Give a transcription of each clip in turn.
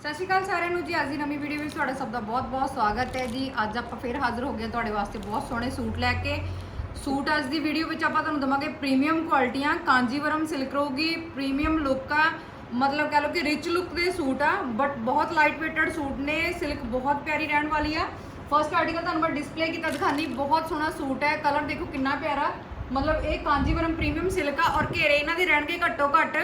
ਸਤਿ ਸ਼੍ਰੀ ਅਕਾਲ ਸਾਰਿਆਂ ਨੂੰ ਜੀ, ਅੱਜ ਦੀ ਨਵੀਂ ਵੀਡੀਓ ਵਿੱਚ ਤੁਹਾਡਾ ਸਭ ਦਾ ਬਹੁਤ-ਬਹੁਤ ਸਵਾਗਤ ਹੈ ਜੀ। ਅੱਜ ਆਪਾਂ ਫਿਰ ਹਾਜ਼ਰ ਹੋ ਗਏ ਹਾਂ ਤੁਹਾਡੇ ਵਾਸਤੇ ਬਹੁਤ ਸੋਹਣੇ ਸੂਟ ਲੈ ਕੇ। ਸੂਟ ਅੱਜ ਦੀ ਵੀਡੀਓ ਵਿੱਚ ਆਪਾਂ ਤੁਹਾਨੂੰ ਦਵਾਂਗੇ ਪ੍ਰੀਮੀਅਮ ਕੁਆਲਿਟੀਆਂ ਕਾਂਜੀਵਰਮ ਸਿਲਕ ਰਹੂਗੀ ਪ੍ਰੀਮੀਅਮ ਲੁੱਕ ਆ, ਮਤਲਬ ਕਹ ਲਓ ਕਿ ਰਿਚ ਲੁੱਕ ਦੇ ਸੂਟ ਆ ਬਟ ਬਹੁਤ ਲਾਈਟ ਵੇਟਡ ਸੂਟ ਨੇ ਸਿਲਕ ਬਹੁਤ ਪਿਆਰੀ ਰਹਿਣ ਵਾਲੀ ਆ। ਫਰਸਟ ਆਰਟੀਕਲ ਤੁਹਾਨੂੰ ਮੈਂ ਡਿਸਪਲੇ ਕੀਤਾ ਦਿਖਾਨੀ ਬਹੁਤ ਸੋਹਣਾ ਸੂਟ ਹੈ ਕਲਰ ਦੇਖੋ ਕਿੰਨਾ ਪਿਆਰਾ। ਮਤਲਬ ਇਹ ਕਾਂਜੀਵਰਮ ਪ੍ਰੀਮੀਅਮ ਸਿਲਕ ਆ ਔਰ ਘੇਰੇ ਇਹਨਾਂ ਦੇ ਰਹਿਣਗੇ ਘੱਟੋ ਘੱਟ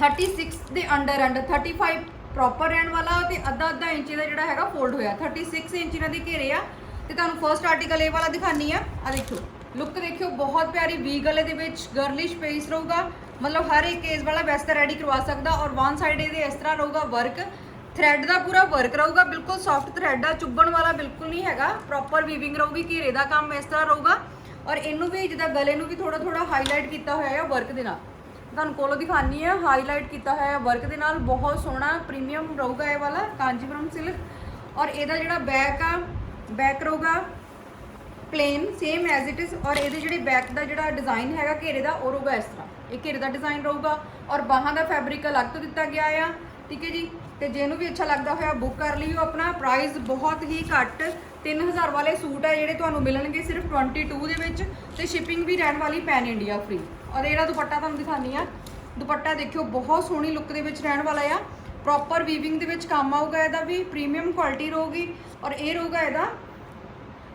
36 ਦੇ ਅੰਡਰ ਅੰਡਰ 35 ਪ੍ਰੋਪਰ ਰਹਿਣ ਵਾਲਾ ਤੇ ਅੱਧਾ ਅੱਧਾ ਇੰਚ ਦਾ ਜਿਹੜਾ ਹੈਗਾ ਫੋਲਡ ਹੋਇਆ। 36 ਇੰਚ ਇਹਨਾਂ ਦੇ ਘੇਰੇ ਆ। ਤੇ ਤੁਹਾਨੂੰ ਫਰਸਟ ਆਰਟੀਕਲ ਇਹ ਵਾਲਾ ਦਿਖਾਨੀ ਆ। ਆ ਦੇਖੋ ਲੁੱਕ ਦੇਖਿਓ, ਬਹੁਤ ਪਿਆਰੀ ਵੀ ਗਲੇ ਦੇ ਵਿੱਚ ਗਰਲਿਸ਼ ਪੇਸ ਰਹੂਗਾ। ਮਤਲਬ ਹਰ ਇੱਕ ਕੇਸ ਵਾਲਾ ਵੈਸਟ ਰੈਡੀ ਕਰਵਾ ਸਕਦਾ ਔਰ ਵਨ ਸਾਈਡ ਇਹਦੇ ਇਸ ਤਰ੍ਹਾਂ ਰਹੂਗਾ ਵਰਕ ਥ੍ਰੈਡ ਦਾ ਪੂਰਾ ਵਰਕ ਰਹੂਗਾ, ਬਿਲਕੁਲ ਸੌਫਟ ਥ੍ਰੈਡ ਆ, ਚੁੱਭਣ ਵਾਲਾ ਬਿਲਕੁਲ ਨਹੀਂ ਹੈਗਾ। ਪ੍ਰੋਪਰ ਵੀਵਿੰਗ ਰਹੂਗੀ, ਘੇਰੇ ਦਾ ਕੰਮ ਇਸ ਤਰ੍ਹਾਂ ਰਹੂਗਾ। ਔਰ ਇਹਨੂੰ ਵੀ ਜਿੱਦਾਂ ਗਲੇ ਨੂੰ ਵੀ ਥੋੜਾ ਥੋੜਾ ਹਾਈਲਾਈਟ ਕੀਤਾ ਹੋਇਆ ਹੈ ਵਰਕ ਦੇ ਨਾਲ। ਤੁਹਾਨੂੰ ਕੋਲੋਂ ਦਿਖਾਨੀ ਹੈ ਹਾਈਲਾਈਟ ਕੀਤਾ ਹੋਇਆ ਵਰਕ ਦੇ ਨਾਲ, ਬਹੁਤ ਸੋਹਣਾ ਪ੍ਰੀਮੀਅਮ ਰਹੂਗਾ ਇਹ ਵਾਲਾ ਕਾਂਜੀਵਰਮ ਸਿਲਕ ਔਰ ਇਹਦਾ ਜਿਹੜਾ ਬੈਕ ਆ ਬੈਕ ਰਹੂਗਾ plain same as it is ਔਰ ਇਹਦੇ ਜਿਹੜੇ ਬੈਕ ਦਾ ਜਿਹੜਾ ਡਿਜ਼ਾਈਨ ਹੈਗਾ ਘੇਰੇ ਦਾ, ਉਹ ਰਹੂਗਾ ਇਸ ਤਰ੍ਹਾਂ। ਇਹ ਘੇਰੇ ਦਾ ਡਿਜ਼ਾਈਨ ਰਹੂਗਾ, ਔਰ ਬਾਹਾਂ ਦਾ ਫੈਬਰਿਕ ਅਲੱਗ ਤੋਂ ਦਿੱਤਾ ਗਿਆ ਆ, ਠੀਕ ਹੈ ਜੀ? ਤੇ ਜਿਹਨੂੰ ਵੀ ਅੱਛਾ ਲੱਗਦਾ ਹੋਇਆ ਬੁੱਕ ਕਰ ਲਈਓ ਆਪਣਾ। ਪ੍ਰਾਈਸ ਬਹੁਤ ਹੀ ਘੱਟ 3000 ਵਾਲੇ ਸੂਟ ਹੈ ਜਿਹੜੇ ਤੁਹਾਨੂੰ ਮਿਲਣਗੇ ਸਿਰਫ 22 ਦੇ ਵਿੱਚ, ਤੇ ਸ਼ਿਪਿੰਗ ਵੀ ਰਹਿਣ ਵਾਲੀ ਪੈਨ ਇੰਡੀਆ ਫ੍ਰੀ ਔਰ ਇਹਦਾ ਦੁਪੱਟਾ ਤੁਹਾਨੂੰ ਦਿਖਾਨੀ ਆ ਦੁਪੱਟਾ ਦੇਖਿਓ, ਬਹੁਤ ਸੋਹਣੀ ਲੁੱਕ ਦੇ ਵਿੱਚ ਰਹਿਣ ਵਾਲਾ ਆ। ਪ੍ਰੋਪਰ ਵੀਵਿੰਗ ਦੇ ਵਿੱਚ ਕੰਮ ਆਊਗਾ ਇਹਦਾ ਵੀ ਪ੍ਰੀਮੀਅਮ ਕੁਆਲਿਟੀ ਰਹੂਗੀ। ਔਰ ਇਹ ਰਹੂਗਾ ਇਹਦਾ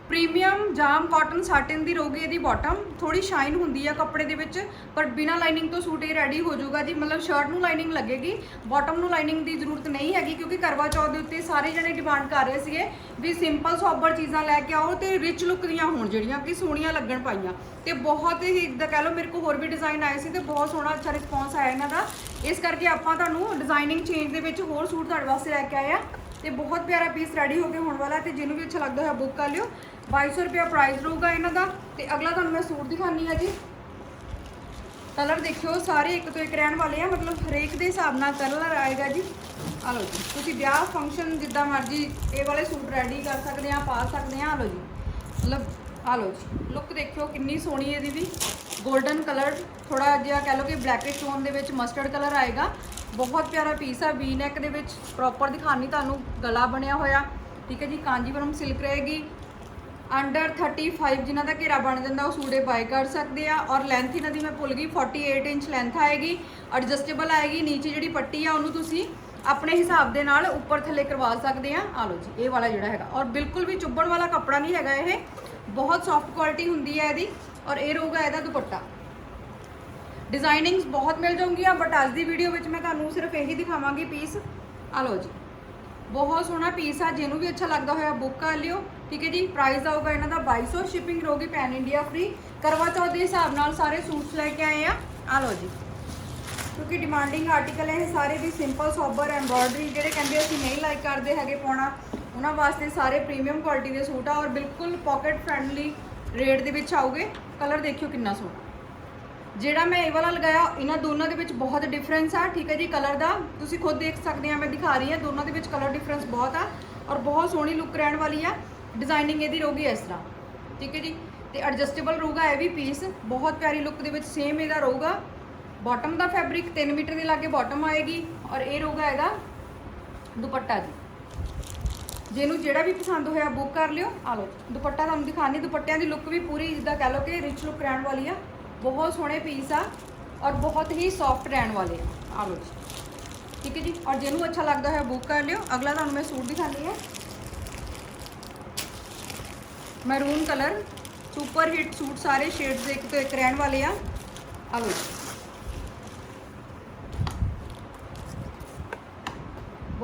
ਪ੍ਰੀਮੀਅਮ ਜਾਮ ਕਾਟਨ ਸਾਟਨ ਦੀ ਰਹੂਗੀ ਇਹਦੀ ਬਾਟਮ ਥੋੜੀ ਸ਼ਾਈਨ ਹੁੰਦੀ ਆ ਕੱਪੜੇ ਦੇ ਵਿੱਚ, ਪਰ ਬਿਨਾ ਲਾਈਨਿੰਗ ਤੋਂ ਸੂਟ ਇਹ ਰੈਡੀ ਹੋ ਜਾਊਗਾ ਜੀ। ਮਤਲਬ ਸ਼ਰਟ ਨੂੰ ਲਾਈਨਿੰਗ ਲੱਗੇਗੀ ਬਾਟਮ ਨੂੰ ਲਾਈਨਿੰਗ ਦੀ ਜ਼ਰੂਰਤ ਨਹੀਂ ਹੈਗੀ, ਕਿਉਂਕਿ ਕਰਵਾ ਚੌਥ ਦੇ ਉੱਤੇ ਸਾਰੇ ਜਣੇ ਡਿਮਾਂਡ ਕਰ ਰਹੇ ਸੀਗੇ ਵੀ ਸਿੰਪਲ ਸੋਬਰ ਚੀਜ਼ਾਂ ਲੈ ਕੇ ਆਓ ਤੇ ਰਿਚ ਲੁੱਕ ਦੀਆਂ ਹੋਣ ਜਿਹੜੀਆਂ ਕਿ ਸੋਹਣੀਆਂ ਲੱਗਣ ਪਾਈਆਂ। ਤੇ ਬਹੁਤ ਹੀ ਇਦਾਂ ਕਹਿ ਲਓ ਮੇਰੇ ਕੋਲ ਹੋਰ ਵੀ ਡਿਜ਼ਾਈਨ ਆਏ ਸੀ ਤੇ ਬਹੁਤ ਸੋਹਣਾ ਅੱਛਾ ਰਿਸਪੌਂਸ ਆਇਆ ਇਹਨਾਂ ਦਾ। ਇਸ ਕਰਕੇ ਆਪਾਂ ਤੁਹਾਨੂੰ ਡਿਜ਼ਾਈਨਿੰਗ ਚੇਂਜ ਦੇ ਵਿੱਚ ਹੋਰ ਸੂਟ ਤੁਹਾਡੇ ਵਾਸਤੇ ਲੈ ਕੇ ਆਏ ਆ ਤੇ ਬਹੁਤ ਪਿਆਰਾ ਪੀਸ ਰੈਡੀ ਹੋ ਕੇ ਹੋਣ ਵਾਲਾ ਤੇ ਜਿਹਨੂੰ ਵੀ ਅੱਛਾ ਲੱਗਦਾ ਹੋਇਆ ਬੁੱਕ ਕਰ ਲਿਓ। 2200 ਰੁਪਿਆ ਪ੍ਰਾਈਸ ਰਹੂਗਾ ਇਹਨਾਂ ਦਾ ਤੇ ਅਗਲਾ ਤੁਹਾਨੂੰ ਮੈਂ ਸੂਟ ਦਿਖਾਨੀ ਆ ਜੀ। ਕਲਰ ਦੇਖਿਓ, ਸਾਰੇ ਇੱਕ ਤੋਂ ਇੱਕ ਰਹਿਣ ਵਾਲੇ ਆ, ਮਤਲਬ ਹਰੇਕ ਦੇ ਹਿਸਾਬ ਨਾਲ ਕਲਰ ਆਏਗਾ ਜੀ। ਆ ਲਓ ਜੀ, ਤੁਸੀਂ ਵਿਆਹ ਫੰਕਸ਼ਨ ਜਿੱਦਾਂ ਮਰਜ਼ੀ ਇਹ ਵਾਲੇ ਸੂਟ ਰੈਡੀ ਕਰ ਸਕਦੇ ਆ, ਪਾ ਸਕਦੇ ਆ ਆ ਲਓ ਜੀ। ਮਤਲਬ ਆ ਲਓ ਜੀ। ਲੁੱਕ ਦੇਖਿਓ, ਕਿੰਨੀ ਸੋਹਣੀ ਇਹਦੀ ਵੀ 골ਡਨ ਕਲਰ ਥੋੜਾ ਜਿਹਾ ਕਹਿ ਲਓ ਕਿ ਬਲੈਕਿਸ਼ ਟੋਨ ਦੇ ਵਿੱਚ ਮਸਟਰਡ ਕਲਰ ਆਏਗਾ। ਬਹੁਤ ਪਿਆਰਾ ਪੀਸ ਆ ਵੀ ਨੈਕ ਦੇ ਵਿੱਚ। ਪ੍ਰੋਪਰ ਦਿਖਾਣੀ ਤੁਹਾਨੂੰ ਗਲਾ ਬਣਿਆ ਹੋਇਆ। ਠੀਕ ਹੈ ਜੀ ਕਾਂਜੀਵਰਮ ਸਿਲਕ ਰਹੇਗੀ। ਅੰਡਰ 35 ਜਿਨ੍ਹਾਂ ਦਾ ਘੇਰਾ ਬਣ ਜਾਂਦਾ, ਉਹ ਸੂੜੇ ਬਾਈ ਕਰ ਸਕਦੇ ਆ। ਔਰ ਲੈਂਥ ਇਹਨਾਂ ਦੀ ਮੈਂ ਭੁੱਲ ਗਈ 48 ਇੰਚ ਲੈਂਥ ਆਏਗੀ। ਐਡਜਸਟੇਬਲ ਆਏਗੀ, ਨੀਚੇ ਜਿਹੜੀ ਪੱਟੀ ਆ, ਉਹਨੂੰ ਤੁਸੀਂ ਆਪਣੇ ਹਿਸਾਬ ਦੇ ਨਾਲ ਉੱਪਰ ਥੱਲੇ ਕਰਵਾ ਸਕਦੇ ਆ। ਆ ਲਓ ਜੀ, ਇਹ ਵਾਲਾ ਜਿਹੜਾ ਹੈਗਾ। ਔਰ ਬਿਲਕੁਲ ਵੀ ਚੁੱਭਣ ਵਾਲਾ ਕੱਪੜਾ ਨਹੀਂ ਹੈਗਾ ਇਹ। ਬਹੁਤ ਸੌਫਟ ਕੁਆਲਿਟੀ ਹੁੰਦੀ ਹੈ ਇਹਦੀ ਔਰ ਇਹ ਰਹੂਗਾ ਇਹਦਾ ਦੁਪੱਟਾ। ਡਿਜ਼ਾਈਨਿੰਗਸ ਬਹੁਤ ਮਿਲ ਜਾਣਗੀਆਂ ਬਟ ਅੱਜ ਦੀ ਵੀਡੀਓ ਵਿੱਚ ਮੈਂ ਤੁਹਾਨੂੰ ਸਿਰਫ ਇਹੀ ਦਿਖਾਵਾਂਗੀ ਪੀਸ ਆ ਲਓ ਜੀ। ਬਹੁਤ ਸੋਹਣਾ ਪੀਸ ਆ, ਜਿਹਨੂੰ ਵੀ ਅੱਛਾ ਲੱਗਦਾ ਹੋਇਆ ਬੁੱਕ ਕਰ ਲਿਓ। ਠੀਕ ਹੈ ਜੀ? ਪ੍ਰਾਈਸ ਆਊਗਾ ਇਹਨਾਂ ਦਾ 2200 ਸ਼ਿਪਿੰਗ ਰਹੂਗੀ pan India free Karva Chauth ਦੇ ਹਿਸਾਬ ਨਾਲ ਸਾਰੇ ਸੂਟਸ ਲੈ ਕੇ ਆਏ ਆ। ਆ ਲਓ ਜੀ। ਕਿਉਂਕਿ ਡਿਮਾਂਡਿੰਗ ਆਰਟੀਕਲ ਹੈ, ਇਹ ਸਾਰੇ ਵੀ ਸਿੰਪਲ ਸੋਬਰ ਐਮਬ੍ਰੋਇਡਰੀ ਜਿਹੜੇ ਕਹਿੰਦੇ ਅਸੀਂ ਨਹੀਂ ਲਾਈਕ ਕਰਦੇ ਹੈਗੇ ਪਾਉਣਾ। ਉਹਨਾਂ ਵਾਸਤੇ ਸਾਰੇ ਪ੍ਰੀਮੀਅਮ ਕੁਆਲਿਟੀ ਦੇ ਸੂਟ ਆ ਔਰ ਬਿਲਕੁਲ ਪਾਕਟ ਫ੍ਰੈਂਡਲੀ ਰੇਟ ਦੇ ਵਿੱਚ ਆਉਗੇ ਕਲਰ ਦੇਖਿਓ ਕਿੰਨਾ ਸੋਹਣਾ। ਜਿਹੜਾ ਮੈਂ ਇਹ ਵਾਲਾ ਲਗਾਇਆ, ਇਹਨਾਂ ਦੋਨਾਂ ਦੇ ਵਿੱਚ ਬਹੁਤ ਡਿਫਰੈਂਸ ਆ, ਠੀਕ ਹੈ ਜੀ? ਕਲਰ ਦਾ ਤੁਸੀਂ ਖੁਦ ਦੇਖ ਸਕਦੇ ਆ, ਮੈਂ ਦਿਖਾ ਰਹੀ ਹਾਂ। ਦੋਨਾਂ ਦੇ ਵਿੱਚ ਕਲਰ ਡਿਫਰੈਂਸ ਬਹੁਤ ਆ ਔਰ ਬਹੁਤ ਸੋਹਣੀ ਲੁੱਕ ਰਹਿਣ ਵਾਲੀ ਆ। ਡਿਜ਼ਾਈਨਿੰਗ ਇਹਦੀ ਰਹੂਗੀ ਇਸ ਤਰ੍ਹਾਂ, ਠੀਕ ਹੈ ਜੀ? ਤੇ ਐਡਜਸਟੇਬਲ ਰਹੂਗਾ ਇਹ ਵੀ ਪੀਸ ਬਹੁਤ ਪਿਆਰੀ ਲੁੱਕ ਦੇ ਵਿੱਚ ਸੇਮ ਇਹਦਾ ਰਹੂਗਾ। ਬਾਟਮ ਦਾ ਫੈਬਰਿਕ 3 ਮੀਟਰ ਦੇ ਲਾਗੇ ਬਾਟਮ ਆਏਗੀ ਔਰ ਇਹ ਰਹੂਗਾ ਇਹਦਾ ਦੁਪੱਟਾ ਜੀ। ਜਿਹਨੂੰ ਜਿਹੜਾ ਵੀ ਪਸੰਦ ਹੋਇਆ ਬੁੱਕ ਕਰ ਲਿਓ। ਆ ਲਓ, ਦੁਪੱਟਾ ਤੁਹਾਨੂੰ ਦਿਖਾਣੀ ਦੁਪੱਟਿਆਂ ਦੀ ਲੁੱਕ ਵੀ ਪੂਰੀ ਜਿੱਦਾਂ ਕਹਿ ਲਓ ਕਿ ਰਿਚ ਲੁੱਕ ਰਹਿਣ ਵਾਲੀ ਆ। ਬਹੁਤ ਸੋਹਣੇ ਪੀਸ ਆ ਔਰ ਬਹੁਤ ਹੀ ਸੌਫਟ ਰਹਿਣ ਵਾਲੇ ਆ। ਆ ਲਓ ਜੀ। ਠੀਕ ਹੈ ਜੀ? ਔਰ ਜਿਹਨੂੰ ਅੱਛਾ ਲੱਗਦਾ ਹੈ ਬੁੱਕ ਕਰ ਲਿਓ। ਅਗਲਾ ਤੁਹਾਨੂੰ ਮੈਂ ਸੂਟ ਦਿਖਾਣੀ ਹੈ। Maroon colour super hit suit ਸਾਰੇ ਸ਼ੇਡਸ ਇੱਕ ਤੋਂ ਇੱਕ ਰਹਿਣ ਵਾਲੇ ਆ। ਆ ਲਓ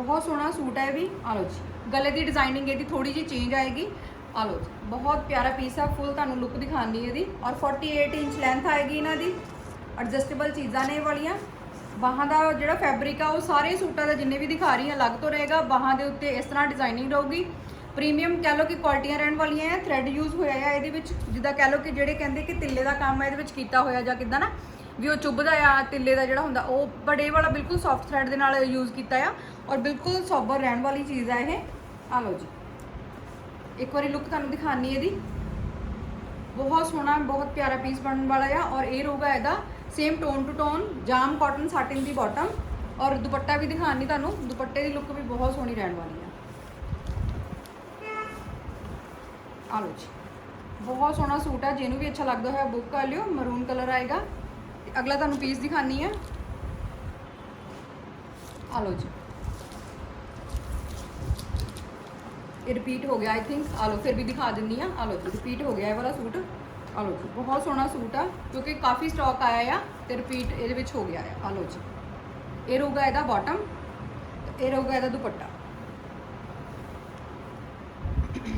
ਬਹੁਤ ਸੋਹਣਾ ਸੂਟ ਹੈ ਇਹ ਵੀ। ਆ ਲਓ ਜੀ। ਗਲੇ ਦੀ ਡਿਜ਼ਾਈਨਿੰਗ ਇਹਦੀ ਥੋੜੀ ਜਿਹੀ ਚੇਂਜ ਆਏਗੀ। ਆ ਲਓ ਜੀ। ਬਹੁਤ ਪਿਆਰਾ ਪੀਸ ਆ। ਫੁੱਲ ਤੁਹਾਨੂੰ ਲੁੱਕ ਦਿਖਾਣੀ ਇਹਦੀ। ਔਰ 48 ਇੰਚ ਲੈਂਥ ਆਏਗੀ ਇਹਨਾਂ ਦੀ। ਐਡਜਸਟੇਬਲ ਚੀਜ਼ਾਂ ਨੇ ਇਹ ਵਾਲੀਆਂ। ਬਾਹਾਂ ਦਾ ਜਿਹੜਾ ਫੈਬਰਿਕ ਆ, ਉਹ ਸਾਰੇ ਸੂਟਾਂ ਦਾ ਜਿੰਨੇ ਵੀ ਦਿਖਾ ਰਹੀ ਹਾਂ, ਅਲੱਗ ਤੋਂ ਰਹੇਗਾ। ਬਾਹਾਂ ਦੇ ਉੱਤੇ ਇਸ ਤਰ੍ਹਾਂ ਡਿਜ਼ਾਈਨਿੰਗ ਰਹੂਗੀ। ਪ੍ਰੀਮੀਅਮ ਕਹਿ ਲਓ ਕਿ ਕੁਆਲਟੀਆਂ ਰਹਿਣ ਵਾਲੀਆਂ ਹੈ ਥ੍ਰੈਡ ਯੂਜ਼ ਹੋਇਆ ਆ ਇਹਦੇ ਵਿੱਚ। ਜਿੱਦਾਂ ਕਹਿ ਲਓ ਕਿ ਜਿਹੜੇ ਕਹਿੰਦੇ ਕਿ ਤਿੱਲੇ ਦਾ ਕੰਮ ਹੈ ਇਹਦੇ ਵਿੱਚ ਕੀਤਾ ਹੋਇਆ ਜਾਂ ਕਿਦਾਂ ਨਾ। ਵੀ ਉਹ ਚੁੱਭਦਾ ਆ, ਤਿੱਲੇ ਦਾ ਜਿਹੜਾ ਹੁੰਦਾ, ਉਹ ਬੜੇ ਵਾਲਾ ਬਿਲਕੁਲ ਸੌਫਟ ਥ੍ਰੈਡ ਦੇ ਨਾਲ ਯੂਜ਼ ਕੀਤਾ ਆ ਔਰ ਬਿਲਕੁਲ ਸੋਬਰ ਰਹਿਣ ਵਾਲੀ ਚੀਜ਼ ਆ ਇਹ। ਆ ਲਓ ਜੀ। ਇੱਕ ਵਾਰੀ ਲੁੱਕ ਤੁਹਾਨੂੰ ਦਿਖਾਣੀ ਇਹਦੀ। ਬਹੁਤ ਸੋਹਣਾ, ਬਹੁਤ ਪਿਆਰਾ ਪੀਸ ਬਣਨ ਵਾਲਾ ਆ ਔਰ ਇਹ ਰਹੂਗਾ ਇਹਦਾ same tone two tone jam cotton satin ਦੀ ਬਾਟਮ ਔਰ ਦੁਪੱਟਾ ਵੀ ਦਿਖਾਣੀ ਤੁਹਾਨੂੰ, ਦੁਪੱਟੇ ਦੀ ਲੁੱਕ ਵੀ ਬਹੁਤ ਸੋਹਣੀ ਰਹਿਣ ਵਾਲੀ ਹੈ ਆ ਲਓ ਜੀ। ਬਹੁਤ ਸੋਹਣਾ ਸੂਟ ਆ, ਜਿਹਨੂੰ ਵੀ ਅੱਛਾ ਲੱਗਦਾ ਹੋਇਆ ਬੁੱਕ ਕਰ ਲਿਓ ਮਰੂਨ ਕਲਰ ਆਏਗਾ। ਅਗਲਾ ਤੁਹਾਨੂੰ ਪੀਸ ਦਿਖਾਣੀ ਹੈ ਆ ਲਓ ਜੀ। ਇਹ ਰਿਪੀਟ ਹੋ ਗਿਆ ਆਈ ਥਿੰਕ ਆ ਲਓ, ਫਿਰ ਵੀ ਦਿਖਾ ਦਿੰਨੀ ਆ। ਆ ਲਓ ਜੀ ਰਿਪੀਟ ਹੋ ਗਿਆ ਇਹ ਵਾਲਾ ਸੂਟ। ਆ ਲਓ ਜੀ, ਬਹੁਤ ਸੋਹਣਾ ਸੂਟ ਆ, ਕਿਉਂਕਿ ਕਾਫੀ ਸਟਾਕ ਆਇਆ ਆ ਤੇ ਰਿਪੀਟ ਇਹਦੇ ਵਿੱਚ ਹੋ ਗਿਆ ਆ। ਆ ਲਓ ਜੀ। ਇਹ ਰਹੂਗਾ ਇਹਦਾ ਬਾਟਮ ਇਹ ਰਹੂਗਾ ਇਹਦਾ ਦੁਪੱਟਾ।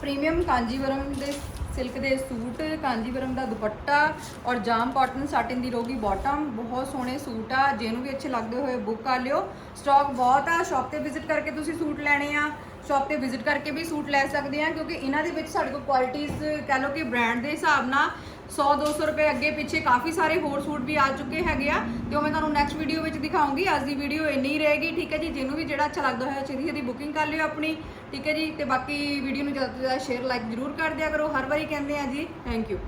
ਪ੍ਰੀਮੀਅਮ ਕਾਂਜੀਵਰਮ ਦੇ ਸਿਲਕ ਦੇ ਸੂਟ, ਕਾਂਜੀਵਰਮ ਦਾ ਦੁਪੱਟਾ ਔਰ ਜਾਮ ਕਾਟਨ ਸਾਟਿਨ ਦੀ ਰੋਗੀ ਬਾਟਮ ਬਹੁਤ ਸੋਹਣੇ ਸੂਟ ਆ। ਜਿਹਨੂੰ ਵੀ ਅੱਛੇ ਲੱਗਦੇ ਹੋਏ ਬੁੱਕ ਕਰ ਲਿਓ। ਸਟਾਕ ਬਹੁਤ ਆ। ਸ਼ਾਪ ਤੇ ਵਿਜ਼ਿਟ ਕਰਕੇ ਤੁਸੀਂ ਸੂਟ ਲੈਣੇ ਆ। ਸ਼ਾਪ ਤੇ ਵਿਜ਼ਿਟ ਕਰਕੇ ਵੀ ਸੂਟ ਲੈ ਸਕਦੇ ਆ, ਕਿਉਂਕਿ ਇਹਨਾਂ ਦੇ ਵਿੱਚ ਸਾਡੇ ਕੋਲ ਕੁਆਲਿਟੀਆਂ ਕਹਿ ਲਓ ਕਿ ਬ੍ਰਾਂਡ ਦੇ ਹਿਸਾਬ ਨਾਲ 100 200 ਰੁਪਏ ਅੱਗੇ ਪਿੱਛੇ ਕਾਫੀ ਸਾਰੇ ਹੋਰ ਸੂਟ ਵੀ ਆ ਚੁੱਕੇ ਹੈਗੇ ਆ। ਤੇ ਉਹ ਮੈਂ ਤੁਹਾਨੂੰ ਨੈਕਸਟ ਵੀਡੀਓ ਵਿੱਚ ਦਿਖਾਉਂਗੀ। ਅੱਜ ਦੀ ਵੀਡੀਓ ਇੰਨੀ ਹੀ ਰਹੇਗੀ, ਠੀਕ ਹੈ ਜੀ? ਜਿਹਨੂੰ ਵੀ ਜਿਹੜਾ ਅੱਛਾ ਲੱਗਦਾ ਹੋਇਆ ਛੇਤੀ ਇਹਦੀ ਬੁਕਿੰਗ ਕਰ ਲਿਓ ਆਪਣੀ। ਠੀਕ ਹੈ ਜੀ, ਤੇ ਬਾਕੀ ਵੀਡੀਓ ਨੂੰ ਜ਼ਿਆਦਾ ਤੋਂ ਜ਼ਿਆਦਾ ਸ਼ੇਅਰ ਲਾਈਕ ਜ਼ਰੂਰ ਕਰ ਦਿਆ ਕਰੋ। ਹਰ ਵਾਰੀ ਕਹਿੰਦੇ ਆ ਜੀ ਥੈਂਕ ਯੂ